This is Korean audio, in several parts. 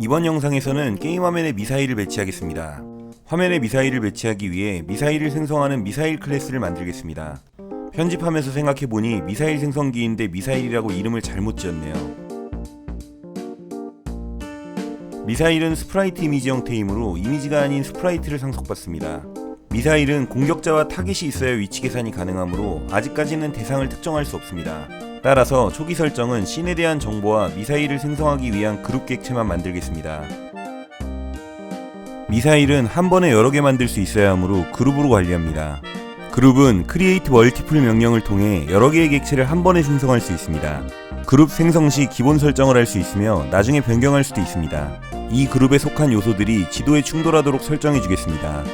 이번 영상에서는 게임 화면에 미사일을 배치하겠습니다. 화면에 미사일을 배치하기 위해 미사일을 생성하는 미사일 클래스를 만들겠습니다. 편집하면서 생각해보니 미사일 생성기인데 미사일이라고 이름을 잘못 지었네요. 미사일은 스프라이트 이미지 형태이므로 이미지가 아닌 스프라이트를 상속받습니다. 미사일은 공격자와 타겟이 있어야 위치 계산이 가능하므로 아직까지는 대상을 특정할 수 없습니다. 따라서 초기 설정은 씬에 대한 정보와 미사일을 생성하기 위한 그룹 객체만 만들겠습니다. 미사일은 한 번에 여러 개 만들 수 있어야 하므로 그룹으로 관리합니다. 그룹은 Create Multiple 명령을 통해 여러 개의 객체를 한 번에 생성할 수 있습니다. 그룹 생성 시 기본 설정을 할 수 있으며 나중에 변경할 수도 있습니다. 이 그룹에 속한 요소들이 지도에 충돌하도록 설정해 주겠습니다.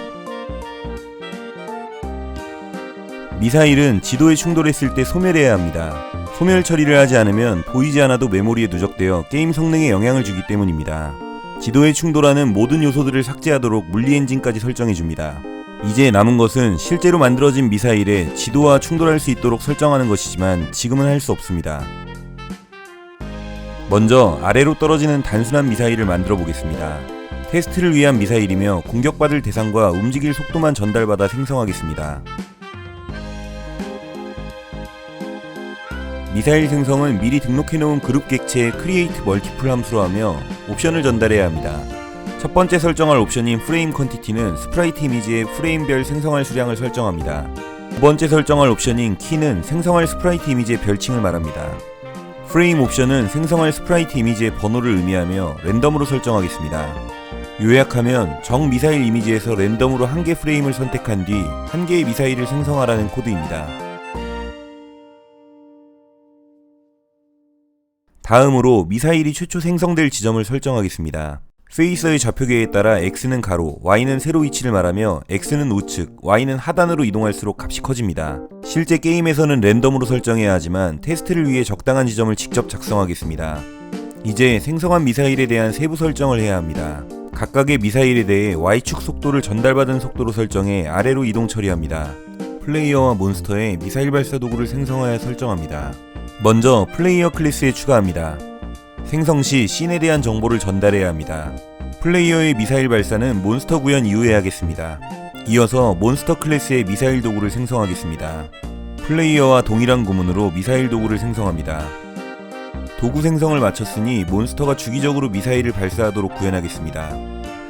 미사일은 지도에 충돌했을 때 소멸해야 합니다. 소멸 처리를 하지 않으면 보이지 않아도 메모리에 누적되어 게임 성능에 영향을 주기 때문입니다. 지도에 충돌하는 모든 요소들을 삭제하도록 물리 엔진까지 설정해 줍니다. 이제 남은 것은 실제로 만들어진 미사일에 지도와 충돌할 수 있도록 설정하는 것이지만 지금은 할 수 없습니다. 먼저 아래로 떨어지는 단순한 미사일을 만들어 보겠습니다. 테스트를 위한 미사일이며 공격받을 대상과 움직일 속도만 전달받아 생성하겠습니다. 미사일 생성은 미리 등록해놓은 그룹 객체의 Create Multiple 함수로 하며 옵션을 전달해야 합니다. 첫 번째 설정할 옵션인 프레임 퀀티티는 스프라이트 이미지의 프레임별 생성할 수량을 설정합니다. 두 번째 설정할 옵션인 키는 생성할 스프라이트 이미지의 별칭을 말합니다. 프레임 옵션은 생성할 스프라이트 이미지의 번호를 의미하며 랜덤으로 설정하겠습니다. 요약하면 정 미사일 이미지에서 랜덤으로 한 개 프레임을 선택한 뒤 한 개의 미사일을 생성하라는 코드입니다. 다음으로 미사일이 최초 생성될 지점을 설정하겠습니다. 페이서의 좌표계에 따라 x는 가로, y는 세로 위치를 말하며 x는 우측, y는 하단으로 이동할수록 값이 커집니다. 실제 게임에서는 랜덤으로 설정해야 하지만 테스트를 위해 적당한 지점을 직접 작성하겠습니다. 이제 생성한 미사일에 대한 세부 설정을 해야 합니다. 각각의 미사일에 대해 y축 속도를 전달받은 속도로 설정해 아래로 이동 처리합니다. 플레이어와 몬스터의 미사일 발사 도구를 생성하여 설정합니다. 먼저 플레이어 클래스에 추가합니다. 생성 시 씬에 대한 정보를 전달해야 합니다. 플레이어의 미사일 발사는 몬스터 구현 이후에 하겠습니다. 이어서 몬스터 클래스의 미사일 도구를 생성하겠습니다. 플레이어와 동일한 구문으로 미사일 도구를 생성합니다. 도구 생성을 마쳤으니 몬스터가 주기적으로 미사일을 발사하도록 구현하겠습니다.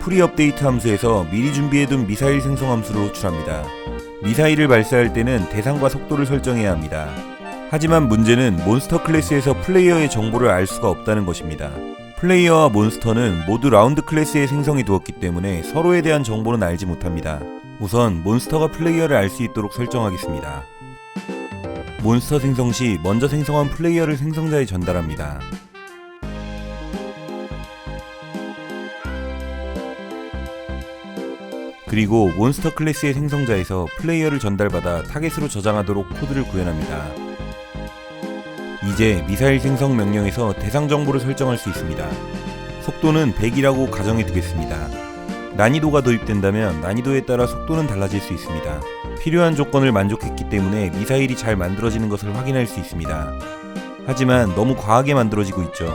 프리 업데이트 함수에서 미리 준비해둔 미사일 생성 함수를 호출합니다. 미사일을 발사할 때는 대상과 속도를 설정해야 합니다. 하지만 문제는 몬스터 클래스에서 플레이어의 정보를 알 수가 없다는 것입니다. 플레이어와 몬스터는 모두 라운드 클래스에 생성해 두었기 때문에 서로에 대한 정보는 알지 못합니다. 우선 몬스터가 플레이어를 알 수 있도록 설정하겠습니다. 몬스터 생성 시 먼저 생성한 플레이어를 생성자에 전달합니다. 그리고 몬스터 클래스의 생성자에서 플레이어를 전달받아 타겟으로 저장하도록 코드를 구현합니다. 이제 미사일 생성 명령에서 대상 정보를 설정할 수 있습니다. 속도는 100이라고 가정해 두겠습니다. 난이도가 도입된다면 난이도에 따라 속도는 달라질 수 있습니다. 필요한 조건을 만족했기 때문에 미사일이 잘 만들어지는 것을 확인할 수 있습니다. 하지만 너무 과하게 만들어지고 있죠.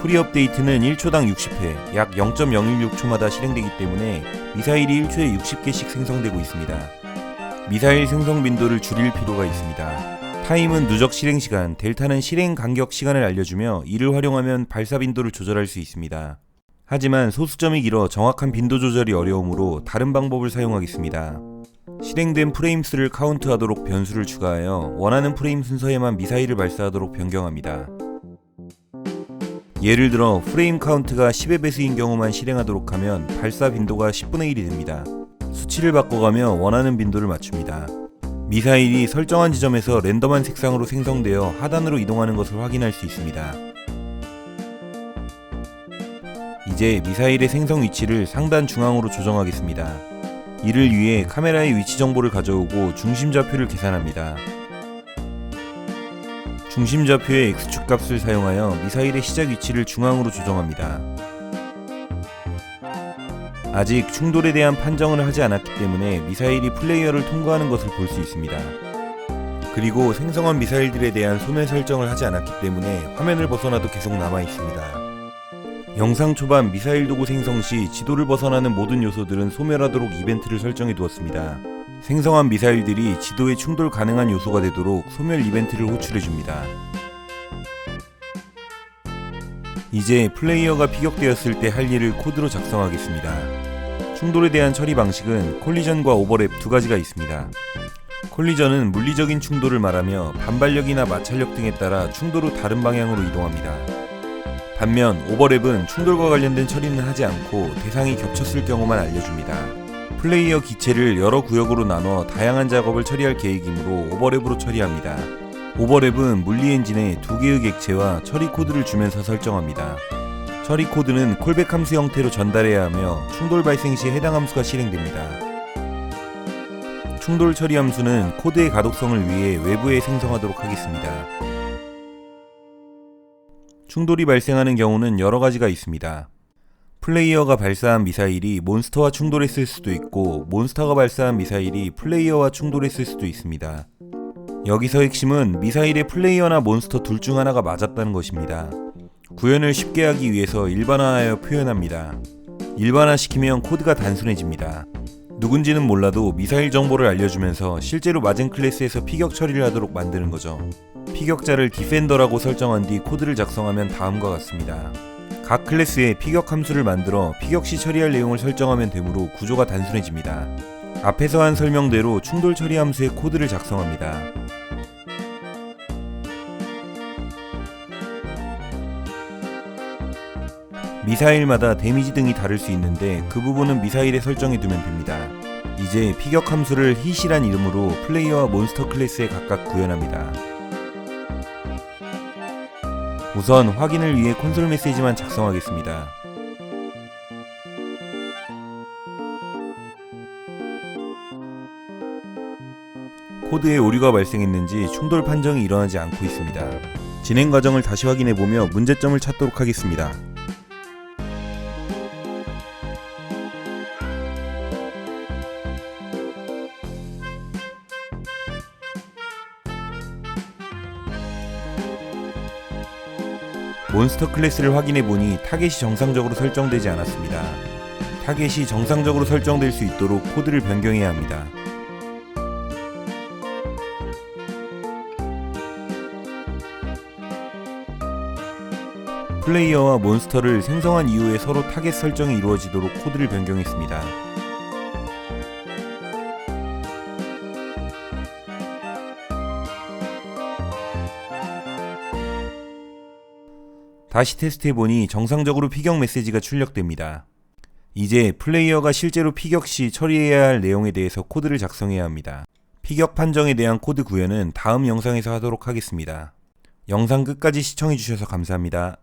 프리 업데이트는 1초당 60회, 약 0.016초마다 실행되기 때문에 미사일이 1초에 60개씩 생성되고 있습니다. 미사일 생성 빈도를 줄일 필요가 있습니다. 타임은 누적 실행 시간, 델타는 실행 간격 시간을 알려주며 이를 활용하면 발사 빈도를 조절할 수 있습니다. 하지만 소수점이 길어 정확한 빈도 조절이 어려우므로 다른 방법을 사용하겠습니다. 실행된 프레임 수를 카운트하도록 변수를 추가하여 원하는 프레임 순서에만 미사일을 발사하도록 변경합니다. 예를 들어 프레임 카운트가 10의 배수인 경우만 실행하도록 하면 발사 빈도가 10분의 1이 됩니다. 수치를 바꿔가며 원하는 빈도를 맞춥니다. 미사일이 설정한 지점에서 랜덤한 색상으로 생성되어 하단으로 이동하는 것을 확인할 수 있습니다. 이제 미사일의 생성 위치를 상단 중앙으로 조정하겠습니다. 이를 위해 카메라의 위치 정보를 가져오고 중심 좌표를 계산합니다. 중심 좌표의 x축 값을 사용하여 미사일의 시작 위치를 중앙으로 조정합니다. 아직 충돌에 대한 판정을 하지 않았기 때문에 미사일이 플레이어를 통과하는 것을 볼 수 있습니다. 그리고 생성한 미사일들에 대한 소멸 설정을 하지 않았기 때문에 화면을 벗어나도 계속 남아 있습니다. 영상 초반 미사일 도구 생성 시 지도를 벗어나는 모든 요소들은 소멸하도록 이벤트를 설정해 두었습니다. 생성한 미사일들이 지도에 충돌 가능한 요소가 되도록 소멸 이벤트를 호출해 줍니다. 이제 플레이어가 피격되었을 때 할 일을 코드로 작성하겠습니다. 충돌에 대한 처리 방식은 콜리전과 오버랩 두 가지가 있습니다. 콜리전은 물리적인 충돌을 말하며 반발력이나 마찰력 등에 따라 충돌 후 다른 방향으로 이동합니다. 반면 오버랩은 충돌과 관련된 처리는 하지 않고 대상이 겹쳤을 경우만 알려줍니다. 플레이어 기체를 여러 구역으로 나눠 다양한 작업을 처리할 계획이므로 오버랩으로 처리합니다. 오버랩은 물리 엔진에 두 개의 객체와 처리 코드를 주면서 설정합니다. 처리 코드는 콜백 함수 형태로 전달해야 하며 충돌 발생 시 해당 함수가 실행됩니다. 충돌 처리 함수는 코드의 가독성을 위해 외부에 생성하도록 하겠습니다. 충돌이 발생하는 경우는 여러 가지가 있습니다. 플레이어가 발사한 미사일이 몬스터와 충돌했을 수도 있고 몬스터가 발사한 미사일이 플레이어와 충돌했을 수도 있습니다. 여기서 핵심은 미사일의 플레이어나 몬스터 둘 중 하나가 맞았다는 것입니다. 구현을 쉽게 하기 위해서 일반화하여 표현합니다. 일반화시키면 코드가 단순해집니다. 누군지는 몰라도 미사일 정보를 알려주면서 실제로 맞은 클래스에서 피격 처리를 하도록 만드는 거죠. 피격자를 디펜더라고 설정한 뒤 코드를 작성하면 다음과 같습니다. 각 클래스에 피격 함수를 만들어 피격 시 처리할 내용을 설정하면 되므로 구조가 단순해집니다. 앞에서 한 설명대로 충돌 처리 함수의 코드를 작성합니다. 미사일마다 데미지 등이 다를 수 있는데 그 부분은 미사일에 설정해 두면 됩니다. 이제 피격 함수를 hit이란 이름으로 플레이어와 몬스터 클래스에 각각 구현합니다. 우선 확인을 위해 콘솔 메시지만 작성하겠습니다. 코드에 오류가 발생했는지 충돌 판정이 일어나지 않고 있습니다. 진행 과정을 다시 확인해 보며 문제점을 찾도록 하겠습니다. 몬스터 클래스를 확인해 보니 타겟이 정상적으로 설정되지 않았습니다. 타겟이 정상적으로 설정될 수 있도록 코드를 변경해야 합니다. 플레이어와 몬스터를 생성한 이후에 서로 타겟 설정이 이루어지도록 코드를 변경했습니다. 다시 테스트해보니 정상적으로 피격 메시지가 출력됩니다. 이제 플레이어가 실제로 피격 시 처리해야 할 내용에 대해서 코드를 작성해야 합니다. 피격 판정에 대한 코드 구현은 다음 영상에서 하도록 하겠습니다. 영상 끝까지 시청해주셔서 감사합니다.